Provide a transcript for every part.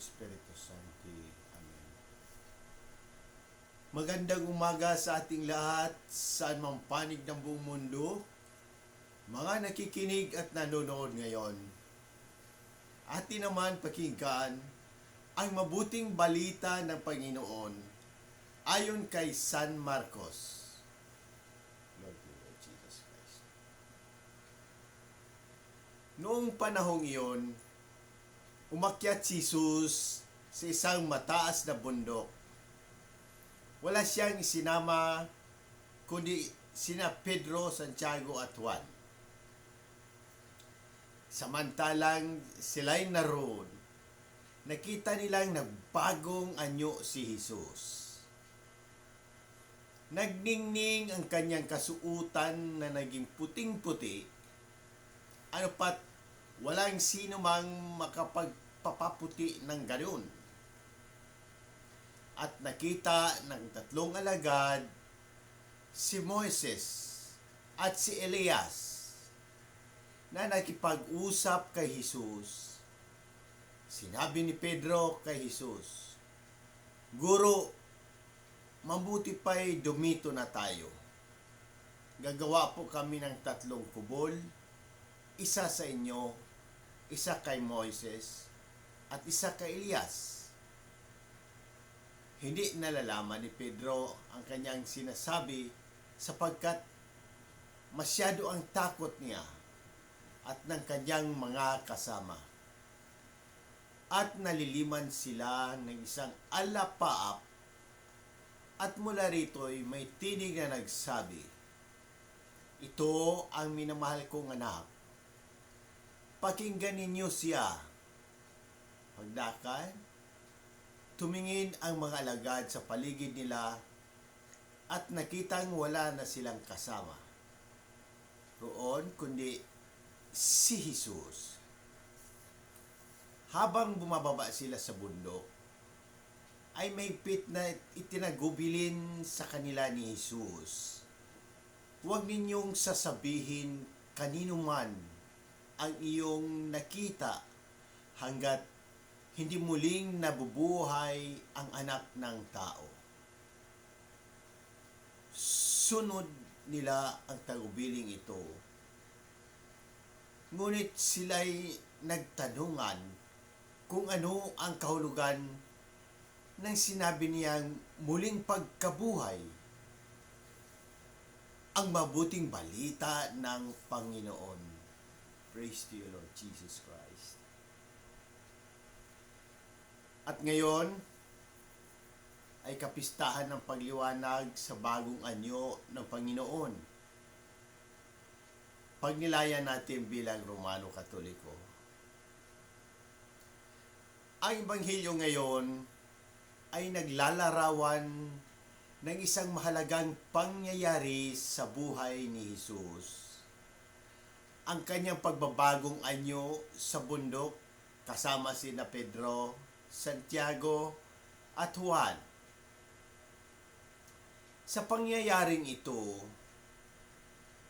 Espiritu Santo. Amen. Magandang umaga sa ating lahat, saan mang panig ng buong mundo, mga nakikinig at nanonood ngayon. Atin naman pakinggan ang mabuting balita ng Panginoon ayon kay San Marcos. Noong panahong iyon, umakyat si Jesus sa isang mataas na bundok. Wala siyang isinama kundi sina Pedro, Santiago at Juan. Samantalang sila'y naroon, nakita nilang nagbagong anyo si Jesus. Nagningning ang kanyang kasuutan na naging puting-puti. Ano pat walang sino mang makapagpapaputi ng gayon. At nakita ng tatlong alagad si Moises at si Elias na nakipag-usap kay Jesus. Sinabi ni Pedro kay Jesus, Guro, mabuti pa'y dumito na tayo. Gagawa po kami ng tatlong kubol, isa sa inyo, isa kay Moises, at isa kay Elias. Hindi nalalaman ni Pedro ang kanyang sinasabi sapagkat masyado ang takot niya at ng kanyang mga kasama. At naliliman sila ng isang alapaap at mula rito'y may tinig na nagsabi, Ito ang minamahal kong anak. Pakinggan ninyo siya. Pagdakan, tumingin ang mga alagad sa paligid nila at nakitang wala na silang kasama. Roon kundi si Jesus. Habang bumababa sila sa bundok, ay may pit na itinagubilin sa kanila ni Jesus. Huwag ninyong sasabihin kanino man ang iyong nakita hanggat hindi muling nabubuhay ang anak ng tao. Sunod nila ang tagubiling ito Ngunit sila'y nagtanungan kung ano ang kahulugan ng sinabi niyang muling pagkabuhay ang mabuting balita ng Panginoon. Praise to you, Lord Jesus Christ. At ngayon, ay kapistahan ng pagliwanag sa bagong anyo ng Panginoon pagnilayan natin bilang Romano Katoliko. Ang Ebanghelyo ngayon ay naglalarawan ng isang mahalagang pangyayari sa buhay ni Jesus. Ang kanyang pagbabagong anyo sa bundok kasama si na Pedro, Santiago at Juan. Sa pangyayaring ito,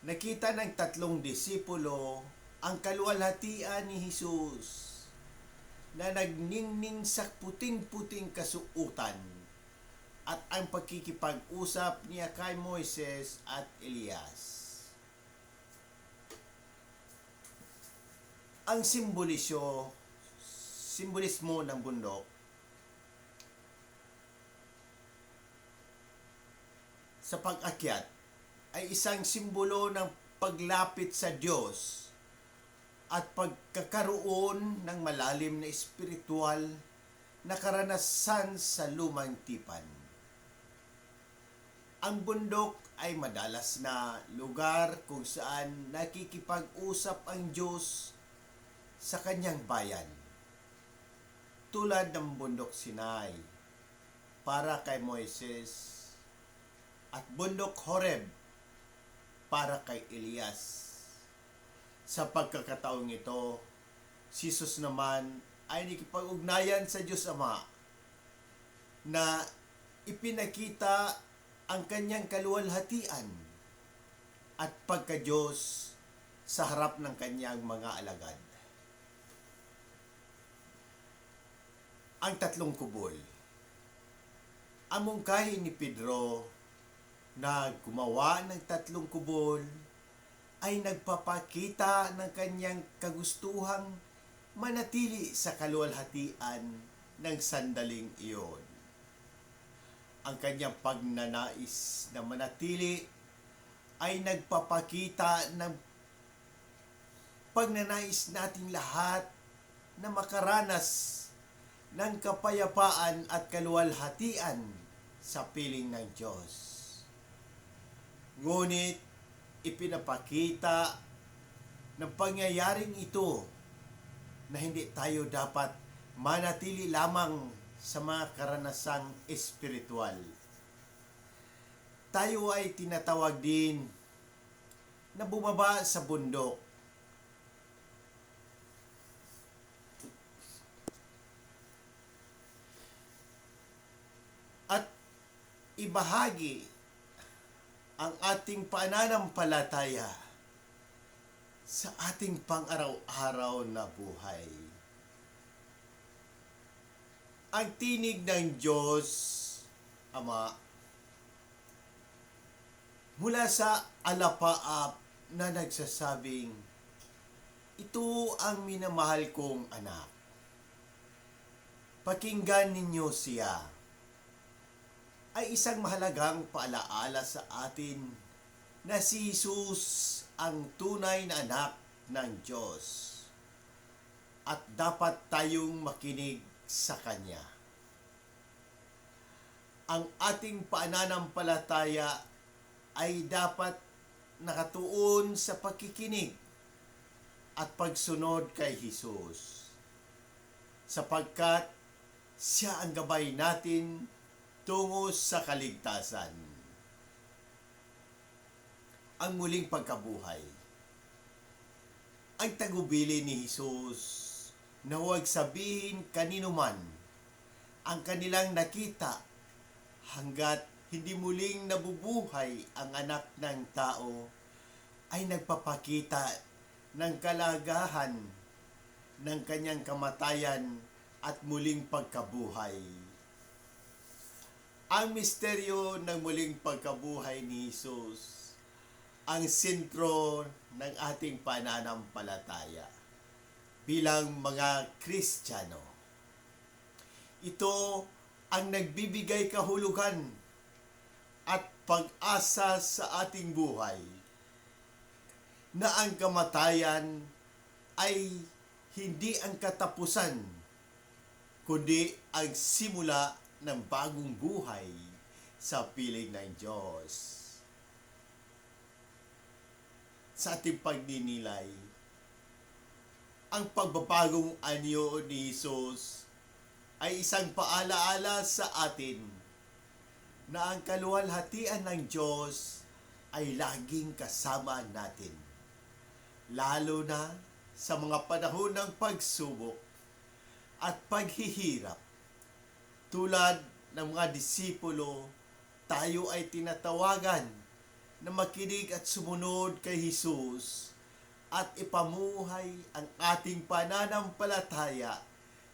nakita ng tatlong disipulo ang kaluwalhatian ni Jesus na nagningning sa puting-puting kasuutan at ang pagkikipag-usap niya kay Moises at Elias. Ang simbolisyo, simbolismo ng bundok sa pag-akyat ay isang simbolo ng paglapit sa Diyos at pagkakaroon ng malalim na espiritual na karanasan sa lumang tipan. Ang bundok ay madalas na lugar kung saan nakikipag-usap ang Diyos sa kanyang bayan. Tulad ng bundok Sinai para kay Moises at bundok Horeb para kay Elias. Sa pagkakataong ito, si Jesus naman ay nakipag-ugnayan sa Diyos Ama na ipinakita ang kanyang kaluwalhatian at pagka-Diyos sa harap ng kanyang mga alagad. Ang tatlong kubol. Ang mungkahi ni Pedro na gumawa ng tatlong kubol ay nagpapakita ng kanyang kagustuhang manatili sa kaluwalhatian ng sandaling iyon. Ang kanyang pagnanais na manatili ay nagpapakita ng pagnanais nating lahat na makaranas ng kapayapaan at kaluwalhatian sa piling ng Diyos. Ngunit ipinapakita ng pangyayaring ito na hindi tayo dapat manatili lamang sa mga karanasang espiritual. Tayo ay tinatawag din na bumaba sa bundok at ibahagi ang ating pananampalataya sa ating pang-araw-araw na buhay. Ang tinig ng Diyos, Ama, mula sa alapaap na nagsasabing, ito ang minamahal kong anak. Pakinggan ninyo siya ay isang mahalagang paalaala sa atin na si Jesus ang tunay na anak ng Diyos at dapat tayong makinig sa Kanya. Ang ating pananampalataya ay dapat nakatuon sa pagkikinig at pagsunod kay Jesus sapagkat siya ang gabay natin tungo sa kaligtasan. Ang muling pagkabuhay. Ang tagubili ni Jesus na huwag sabihin kanino man ang kanilang nakita hanggat hindi muling nabubuhay ang anak ng tao ay nagpapakita ng kalagahan ng kanyang kamatayan at muling pagkabuhay. Ang misteryo ng muling pagkabuhay ni Jesus ang sentro ng ating pananampalataya bilang mga Kristiyano. Ito ang nagbibigay kahulugan at pag-asa sa ating buhay na ang kamatayan ay hindi ang katapusan kundi ang simula ng bagong buhay sa piling ng Diyos. Sa ating pagninilay, ang pagbabagong anyo ni Jesus ay isang paalaala sa atin na ang kaluwalhatian ng Diyos ay laging kasama natin. Lalo na sa mga panahon ng pagsubok at paghihirap tulad ng mga disipulo, tayo ay tinatawagan na makinig at sumunod kay Jesus at ipamuhay ang ating pananampalataya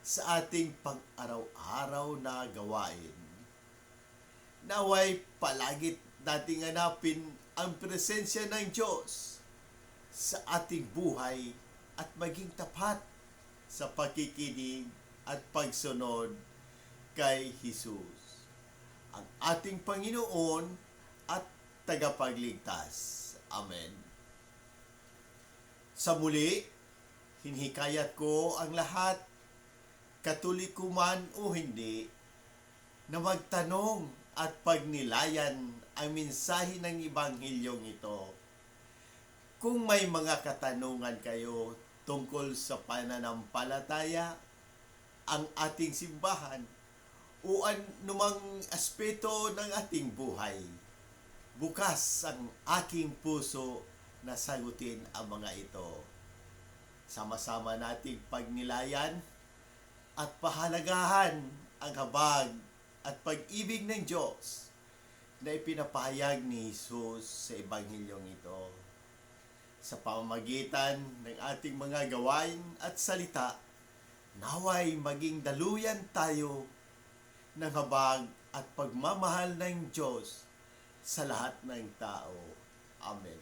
sa ating pang-araw-araw na gawain. Naway palagit nating hanapin ang presensya ng Diyos sa ating buhay at maging tapat sa pakikinig at pagsunod kay Jesus, ang ating Panginoon at tagapagligtas. Amen. Sa muli, hinhikayat ko ang lahat, katoliko man o hindi, na magtanong at pagnilayan ang mensahe ng Ebanghilyong ito. Kung may mga katanungan kayo tungkol sa pananampalataya, ang ating simbahan, o anumang aspeto ng ating buhay. Bukas ang aking puso na sagutin ang mga ito. Sama-sama nating pagnilayan at pahalagahan ang habag at pag-ibig ng Diyos na ipinapahayag ni Jesus sa Ebanghilyong ito. Sa pamamagitan ng ating mga gawain at salita, Naway maging daluyan tayo ng habag at pagmamahal ng Diyos sa lahat ng tao. Amen.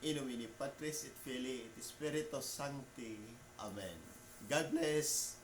Inumini Patris et Filii et Spiritus Sancti. Amen. God bless.